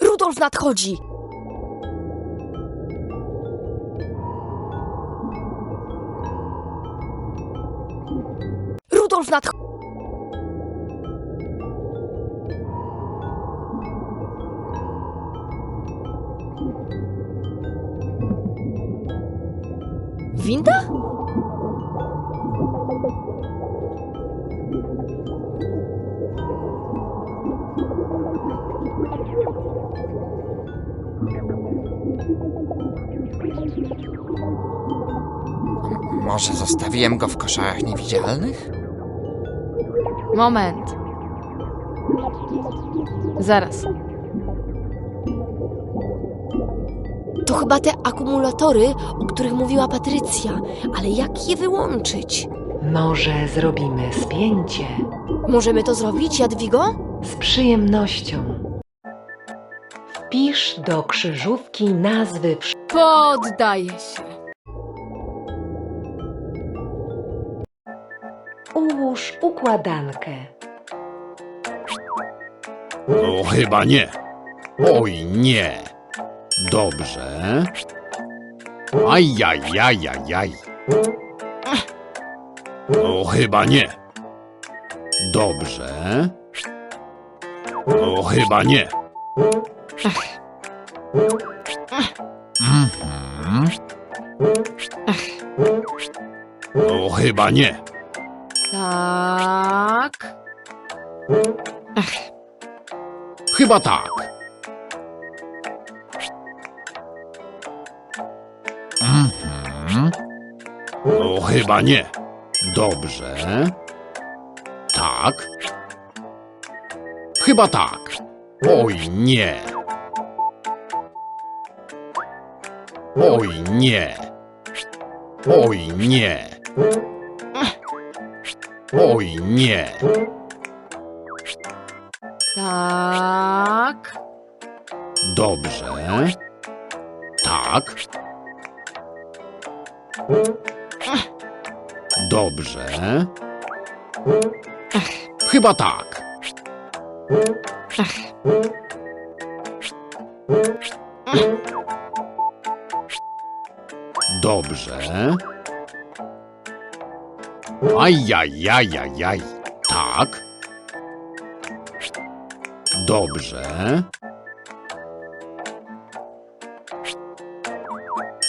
Rudolf nadchodzi! Rudolf nadchodzi! Winda? Może zostawiłem go w koszarach niewidzialnych? Moment. Zaraz. To chyba te akumulatory, o których mówiła Patrycja, ale jak je wyłączyć? Może zrobimy spięcie Możemy to zrobić, Jadwigo? z przyjemnością. Wpisz do krzyżówki nazwy wsz- Poddaję się. Ułóż układankę. No chyba nie. Oj nie. Dobrze. Ajajajajaj. No chyba nie. Dobrze. No chyba nie. No chyba nie. Tak. Chyba tak. No chyba nie. Dobrze. Tak. Chyba tak. Oj nie. Oj nie. Oj nie. Oj nie. Tak. Dobrze. Tak. Dobrze. Chyba tak. Dobrze. Ajajajajaj. Tak. Dobrze.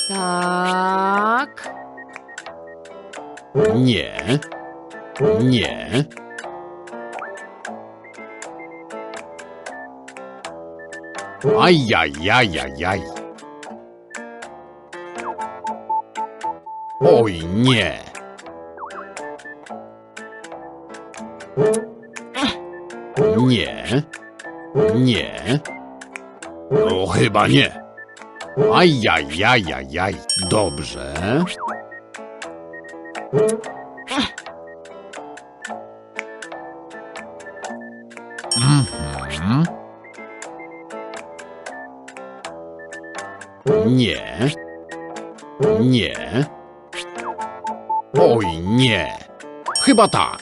Tak. Nie. Nie. Ajajajajaj. Oj nie. Nie. Nie. No chyba nie. Ajajajajaj. Dobrze. Mhm. Nie. Nie. Oj nie. Chyba tak.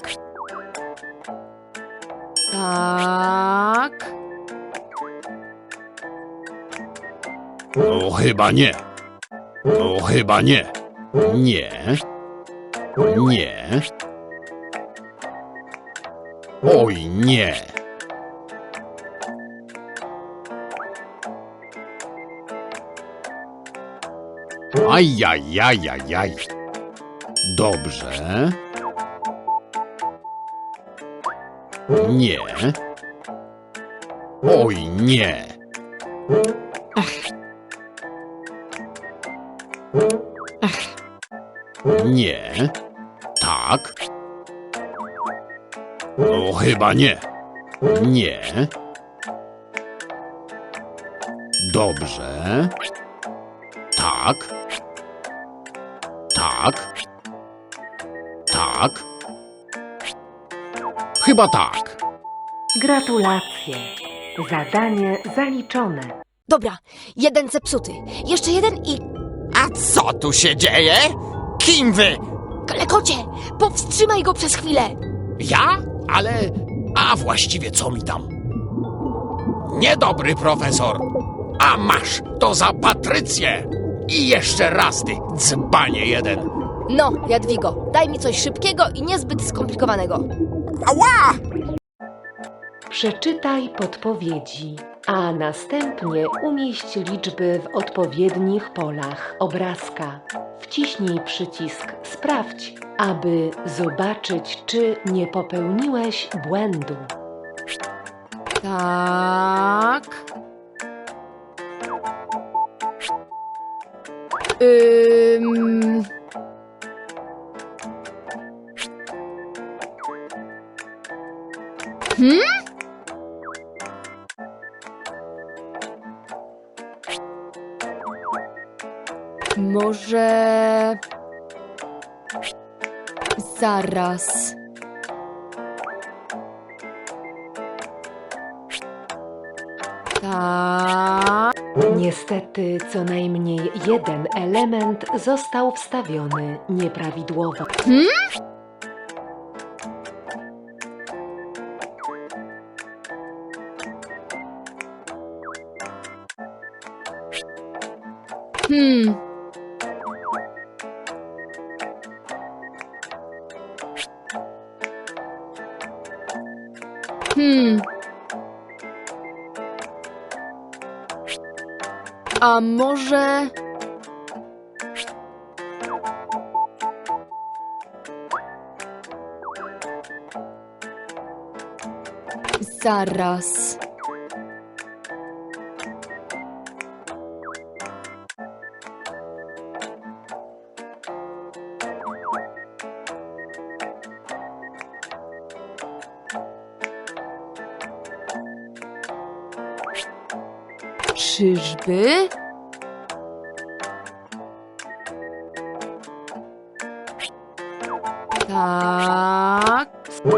Tak. No chyba nie. No chyba nie. Nie. Nie. Oj nie. Ajajajajaj. Dobrze. Nie. Oj nie. Nie. Tak. No chyba nie. Nie. Dobrze. Tak. Tak. Tak. Chyba tak. Gratulacje. Zadanie zaliczone. Dobra, jeden zepsuty. Jeszcze jeden i... A co tu się dzieje? Kim wy? Klekocie, powstrzymaj go przez chwilę. Ja? Ale... A właściwie co mi tam? niedobry profesor. A masz, to za Patrycję. I jeszcze raz ty, dzbanie jeden. No, Jadwigo, daj mi coś szybkiego i niezbyt skomplikowanego. Ała! Przeczytaj podpowiedzi, a następnie umieść liczby w odpowiednich polach obrazka. Wciśnij przycisk Sprawdź, aby zobaczyć, czy nie popełniłeś błędu. Tak. Ym... Hmm? Może... Zaraz. Tak. Niestety, co najmniej jeden element został wstawiony nieprawidłowo. Hmm. Hmm. A może... Zaraz. Czyżby? Tak.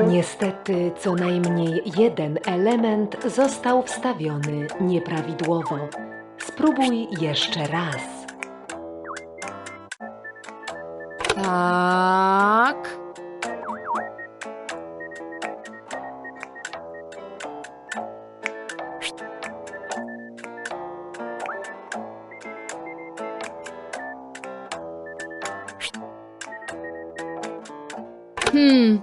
Niestety, co najmniej jeden element został wstawiony nieprawidłowo. Spróbuj jeszcze raz. Tak. Hmm.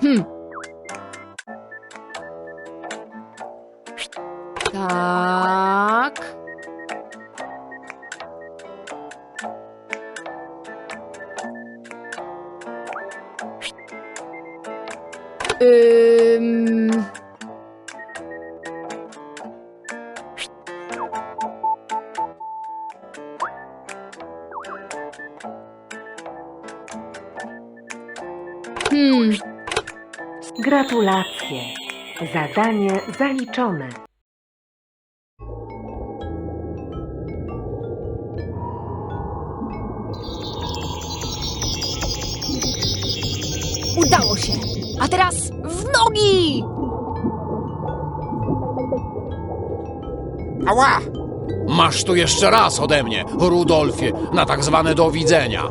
Hmm. Tak. Ym... Gratulacje! Zadanie zaliczone. Udało się! A teraz w nogi! Ała! Masz tu jeszcze raz ode mnie, Rudolfie, na tak zwane do widzenia.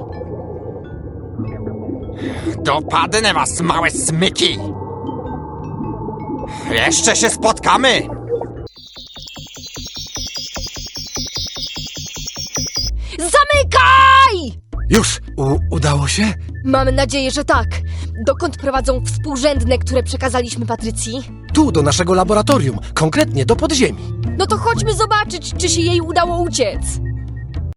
Dopadnę was, małe smyki! Jeszcze się spotkamy! Zamykaj! Już! U udało się? Mamy nadzieję, że tak. Dokąd prowadzą współrzędne, które przekazaliśmy Patrycji? Tu, do naszego laboratorium, konkretnie do podziemi. No to chodźmy zobaczyć, czy się jej udało uciec.